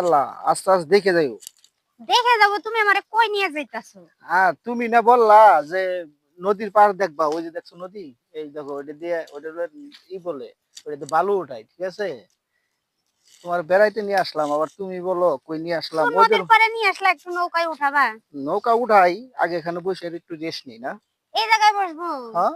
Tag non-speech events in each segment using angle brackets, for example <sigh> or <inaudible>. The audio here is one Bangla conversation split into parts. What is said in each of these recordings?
আল্লাহ আস্তে আস্তে দেখে যাইও। দেখে যাব তুমি আমারে কই নিয়ে যাইতাছো? আর তুমি না বললা যে নদীর পার দেখবা ওই যে দেখছ নদী? এই দেখো দিয়ে ই বলে বালু উঠাই ঠিক আছে? তোমার বেড়াইতে নিয়ে আসলাম আবার তুমি বলো কই নিয়ে আসলাম নদীর পারে নিয়ে আসলে একটু নৌকায় উঠাবা? নৌকা উঠাই আগে এখানে বসে একটু রেস্ট নিই না। এই জায়গায় বসবো? হ্যাঁ?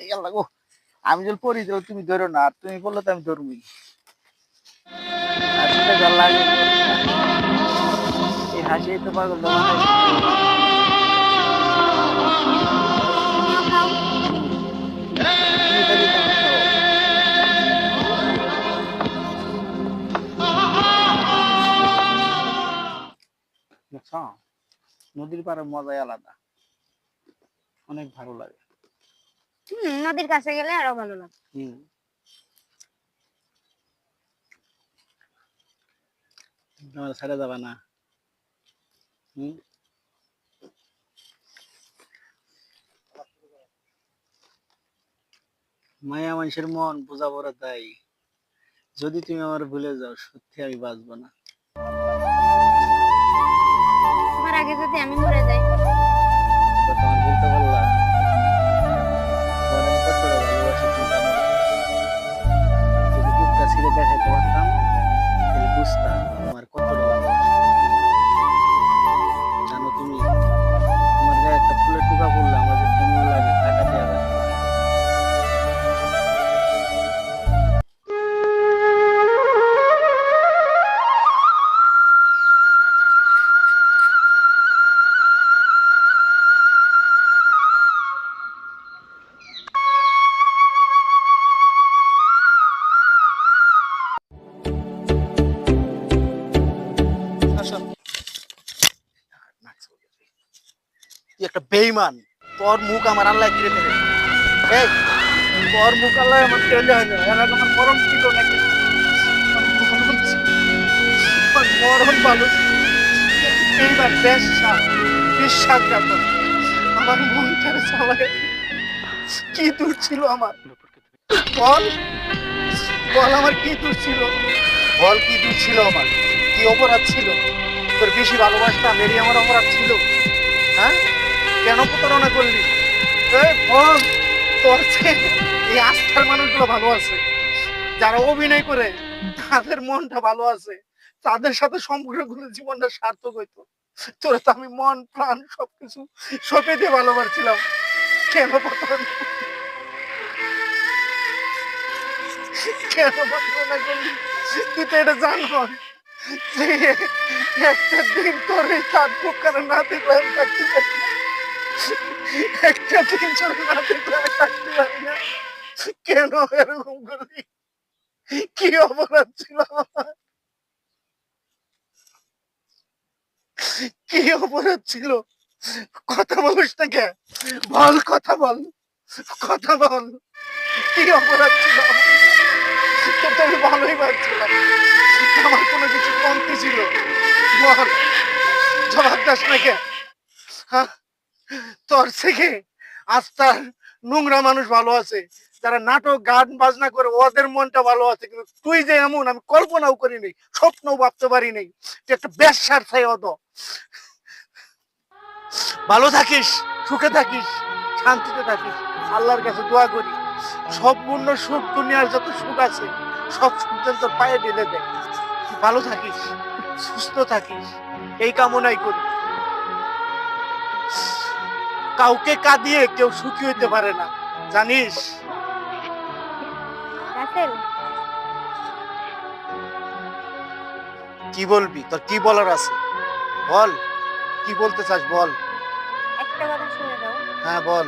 এই আল্লাহ গো। আমি যদি পড়ি যাও তুমি ধরো না, আর তুমি বললে তো আমি ধরবই এই হাসি তো পাগল। দেখছ? নদীর পাড়ে মজাই আলাদা অনেক ভালো লাগে নদীর কাছে গেলে আরও ভালো লাগে। তোমার ছেড়ে যাবে না। মায়া মানুষের মন বোঝা বড় তাই যদি তুমি আমার ভুলে যাও সত্যি আমি বাঁচবো না। তোমার আগে যদি আমি মরে যাই। বলতে পারলা দেখাইতে পারতাম তাহলে বুঝতাম তুই একটা বেইমান। তোর মুখ আমার আল্লাহ কিনে নেবে এই, তোর মুখ আল্লাহ আমার কেলে হয় না এর আমার মরম ছিল নাকি? মরণ মরণ ছিল। এইবার বিশ্বাস বিশ্বাসঘাতক আমার চালায় কি দূর ছিল আমার? বল বল আমার কি দূর ছিল? বল কি দূর ছিল আমার? কি অপরাধ ছিল? তোর বেশি ভালোবাসতাম এরই আমার অপরাধ ছিল। হ্যাঁ? কেন প্রতারণা করলি? তোর এই আস্থার মানুষগুলো ভালো আছে। যারা অভিনয় করে, তাদের মনটা ভালো আছে। তাদের সাথে সম্পর্ক করে জীবনটা সার্থক হইতো। তোরা তো আমি মন, প্রাণ সবকিছু সপে দিয়ে ভালোবাসছিলাম। কেন প্রতারণা একটা দিন তোর এই চাঁদ বুকারে না দেখলে থাকতে পারি না। একটা দিন তোর না দেখলে আমি থাকতে পারি না কেন এরকম করলি কি অপরাধ ছিল কি অপরাধ ছিল কথা বলিস না কে বল কথা বল কথা বল কি অপরাধ ছিল? তোর তো আমি ভালোই পারছিলাম আমার কোনো কিছু কমতি ছিল বল জবাব দাস না কে? তোর থেকে আস্থার নোংরা মানুষ ভালো আছে। যারা নাটক, গান, বাজনা করে, ওদের মনটা ভালো আছে। কিন্তু তুই যে এমন, আমি কল্পনাও করিনি স্বপ্নও ভাবতে পারি নাই তুই একটা ব্যবসার চাই অত ভালো থাকিস, সুখে থাকিস, শান্তিতে থাকিস, আল্লাহর কাছে দোয়া করি। সম্পূর্ণ সুখ, দুনিয়ার যত সুখ আছে, সব সুখ তোর পায়ে ঢেলে দেয় ভালো থাকিস, সুস্থ থাকিস, এই কামনাই করি। কাউকে কাঁদিয়ে কেউ সুখী হইতে পারে না। জানিস? কি বলবি? তোর কি বলার আছে? বল। কি বলতে চাস বল। একটা কথা শুনে দাও হ্যাঁ বল।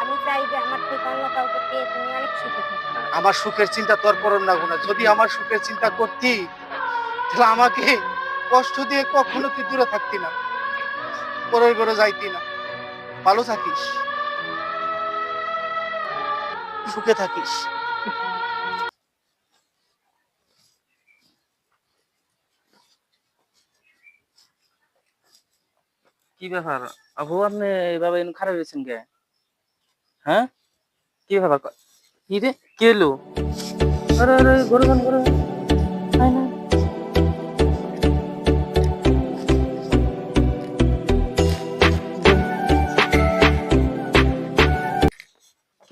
আমি চাই যে আমার থেকে অন্য কাউকে পেয়ে তুমি অনেক সুখে আমার সুখের চিন্তা তোর করন না গুনা যদি আমার সুখের চিন্তা করতি তাহলে আমাকে কষ্ট দিয়ে কখনো তুই দূরে থাকতি না। পরের ঘরে যাইতি না। ভালো থাকিস। সুখে থাকিস। কি ব্যাপার? আবু, আপনি এরকম খারাপ হয়েছেন কে? হ্যাঁ? কি ব্যাপার? ক- রে? কি এলো আরে আরে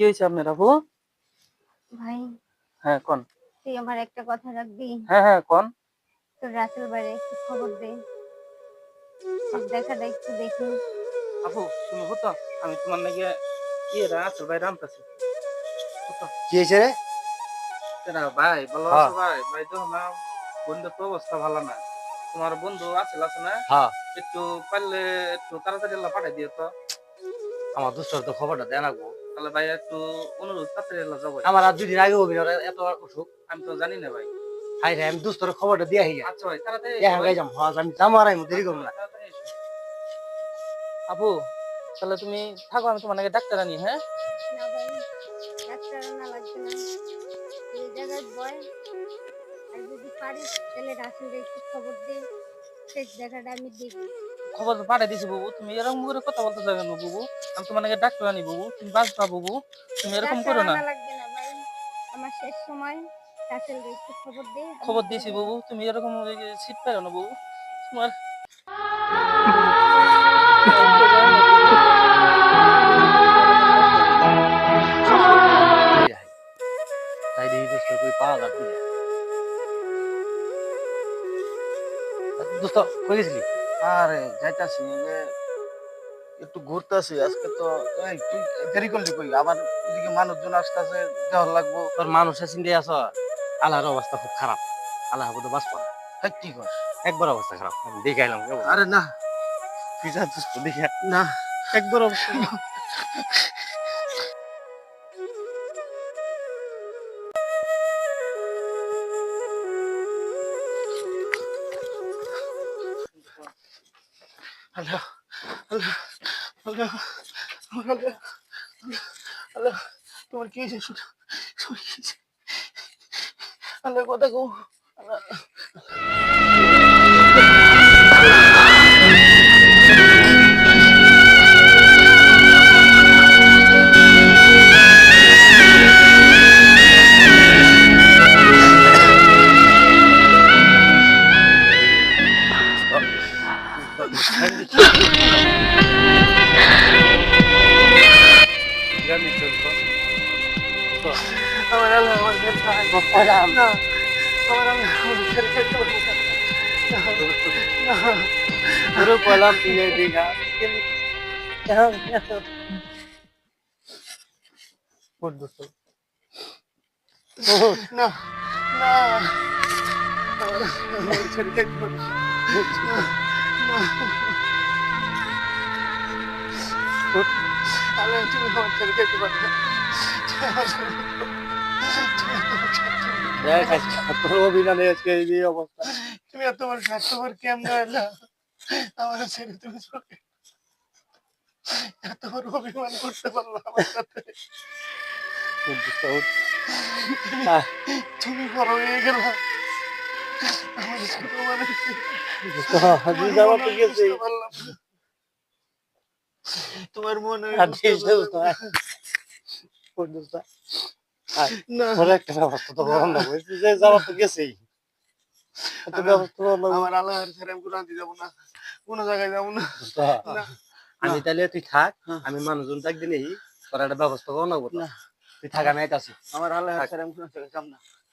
হয়েছে আপনার আপু? ভাই। হ্যাঁ কোন? তুই আমার একটা কথা রাখবি? হ্যাঁ হ্যাঁ কোন? তোর রাসেল একটু খবর দে। সব দেখাটা একটু দেখি। আপু তুমি হতো আমি তোমার নাকি ইয়ে রাত ভাই রামতাছি। কি হয়েছে রে? এরা ভাই ভালো হ্যাঁ। ভাই ভাই তো আমার বন্ধুর তো অবস্থা ভালো না। তোমার বন্ধু আছে আছে না? হ্যাঁ। একটু পারলে একটু তাড়াতাড়ি পাঠাই দিও তো। আমার দুষ্টর তো খবরটা দেয় রাখব তাহলে ভাই একটু অনুরোধ তাড়াতাড়ি এলা যাব। আমার আর দুদিন আগে অভিনয় এত অসুখ আমি তো জানি না ভাই। হাই রে আমি দুস্তর খবরটা দিয়ে আহি আচ্ছা ভাই তাড়াতাড়ি দেখা। যাম হ্যাঁ আমি যাব আর আমি দেরি করব না। আপু তাহলে তুমি থাকো আমি তোমার নাকি ডাক্তার আনি হ্যাঁ? না ভাই ডাক্তার না লাগবে না। এই জায়গায় বয় আর যদি পারিস তাহলে রাসেলকে একটু খবর দে। শেষ দেখাটা আমি দেখি। খবর তো পাঠাই দিছি বাবু। তুমি এরকম করে কথা বলতে চাই কেন বাবু। আমি তোমার নাকি ডাক্তার আনি বাবু। তুমি বাঁচবা বাবু। তুমি এরকম করো না। আমার শেষ সময়। খবর দে আমি খবর দিয়েছি বাবু। তুমি এরকম সিট পারো না বাবু। তোমার তাই দেখি দুষ্ট কই পাওয়া যাবে দোস্ত কই গেছিলি? আরে যাইতাছি যে একটু ঘুরতেছি আজকে তো এই তুই দেরি করলি কই? আবার ওদিকে মানুষজন আসতেছে দেওয়ার লাগবো। তোর মানুষের দিয়ে আস আল্লাহর অবস্থা খুব খারাপ। আল্লাহ বোধ বাঁচবা হ্যাঁ কি কর একবার অবস্থা খারাপ। আমি দেখে এলাম আরে না। পিজা দোস্ত দেখি না একবার অবস্থা <laughs> আল্লাহ আল্লাহ আল্লাহ আল্লাহ আল্লাহ তোমার কি হয়েছে? শুনো তোমার কি হয়েছে আল্লাহ কথা কো আল্লাহ আমার আল্লাহ আমার ছেড়ে না আমার আল্লাহ আমার ছেড়ে না। পুরো কলাম তুই দেখা না না আমার ছেড়ে আল্লাহ তুমি আমার ছেড়ে খেতে পারবে দেখ আজকে অভিনয় আজকে এই অবস্থা। তুমি এত বড় স্বার্থপর কেমন এলা আমার ছেড়ে তুমি এত বড় অভিমান করতে পারল আমার সাথে। তুমি বড় হয়ে গেল তোমার মনে একটা ব্যবস্থা তো না যে যাওয়া তো গেছেই। আমার যাব না। কোনো জায়গায় যাব না। আমি তাহলে তুই থাক। আমি মানুষজন থাক দিনে তোর একটা ব্যবস্থা করো না না। তুই থাক নাই আমার কোনো জায়গায় না।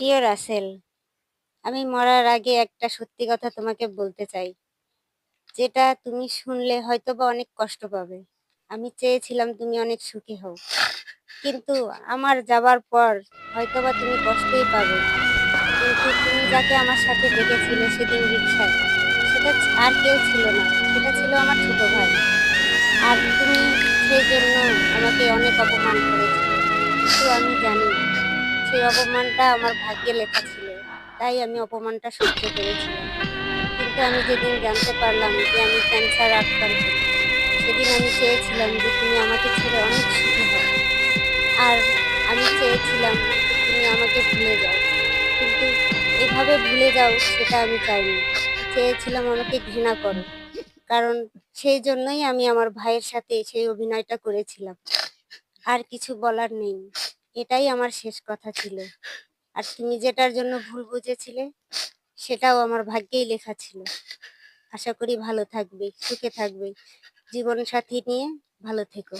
প্রিয় রাসেল, আমি মরার আগে একটা সত্যি কথা তোমাকে বলতে চাই। যেটা তুমি শুনলে হয়তো বা অনেক কষ্ট পাবে। আমি চেয়েছিলাম তুমি অনেক সুখী হও। কিন্তু আমার যাবার পর হয়তোবা তুমি কষ্টই পাবে। কিন্তু তুমি যাকে আমার সাথে ডেকেছিলে সেদিন রিক্সায় সেটা আর কেউ ছিল না। সেটা ছিল আমার ছোট ভাই। আর তুমি সেই জন্য আমাকে অনেক অপমান করেছিলে কিন্তু আমি জানি সেই অপমানটা আমার ভাগ্যে লেখা ছিল। তাই আমি অপমানটা সহ্য করেছিলাম। কিন্তু আমি যেদিন জানতে পারলাম যে আমি ক্যান্সার আক্রান্ত, সেদিন আমি চেয়েছিলাম যে তুমি আমাকে ছেড়ে অনেক সুখী হও। আর আমি চেয়েছিলাম তুমি আমাকে ভুলে যাও। কিন্তু এভাবে ভুলে যাও সেটা আমি চাইনি। চেয়েছিলাম আমাকে ঘৃণা করো। কারণ সেই জন্যই আমি আমার ভাইয়ের সাথে সেই অভিনয়টা করেছিলাম। আর কিছু বলার নেই। এটাই আমার শেষ কথা ছিল। আর তুমি যেটার জন্য ভুল বুঝেছিলে, সেটাও আমার ভাগ্যেই লেখা ছিল। আশা করি ভালো থাকবে, সুখে থাকবে। জীবন সাথী নিয়ে ভালো থেকো।